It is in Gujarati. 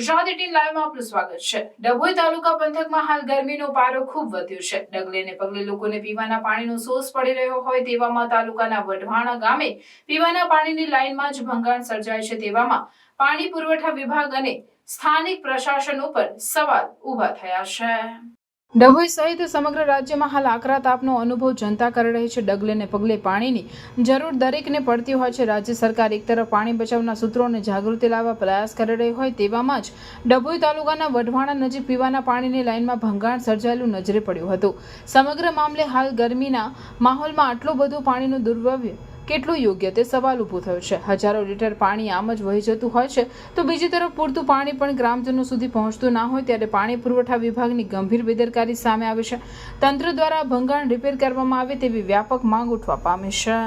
ગુજરાત એટીન લાઈવમાં આપનું સ્વાગત છે. ડભોઈ તાલુકા પંથકમાં હાલ ગરમીનો પારો ખૂબ વધ્યો છે. ડગલેને પગલે લોકોને પીવાના પાણીનો સોસ પડી રહ્યો હોય તેવામાં તાલુકાના વઢવાણા ગામે પીવાના પાણીની લાઈનમાં જ ભંગાણ સર્જાય છે તેવામાં પાણી પુરવઠા વિભાગ અને સ્થાનિક પ્રશાસન ઉપર સવાલ ઊભા થયા છે. ડભોઈ સહિત સમગ્ર રાજ્યમાં હાલ આકરા તાપનો અનુભવ જનતા કરી રહી છે. ડગલેને પગલે પાણીની જરૂર દરેકને પડતી હોય છે. રાજ્ય સરકાર એક તરફ પાણી બચાવના સૂત્રોને જાગૃતિ લાવવા પ્રયાસ કરી રહી હોય તેવામાં જ ડભોઈ તાલુકાના વઢવાણા નજીક પીવાના પાણીની લાઇનમાં ભંગાણ સર્જાયેલું નજરે પડ્યું હતું. સમગ્ર મામલે હાલ ગરમીના માહોલમાં આટલું બધું પાણીનું દુર્વ્યય કેટલું યોગ્ય તે સવાલ ઊભો થયો છે. હજારો લીટર પાણી આમ જ વહી જતું હોય છે. તો બીજી તરફ પૂરતું પાણી પણ ગ્રામજનો સુધી પહોંચતું ના હોય ત્યારે પાણી પુરવઠા વિભાગની ગંભીર બેદરકારી સામે આવે છે. તંત્ર દ્વારા ભંગાણ રિપેર કરવામાં આવે તેવી વ્યાપક માંગ ઉઠવા પામે છે.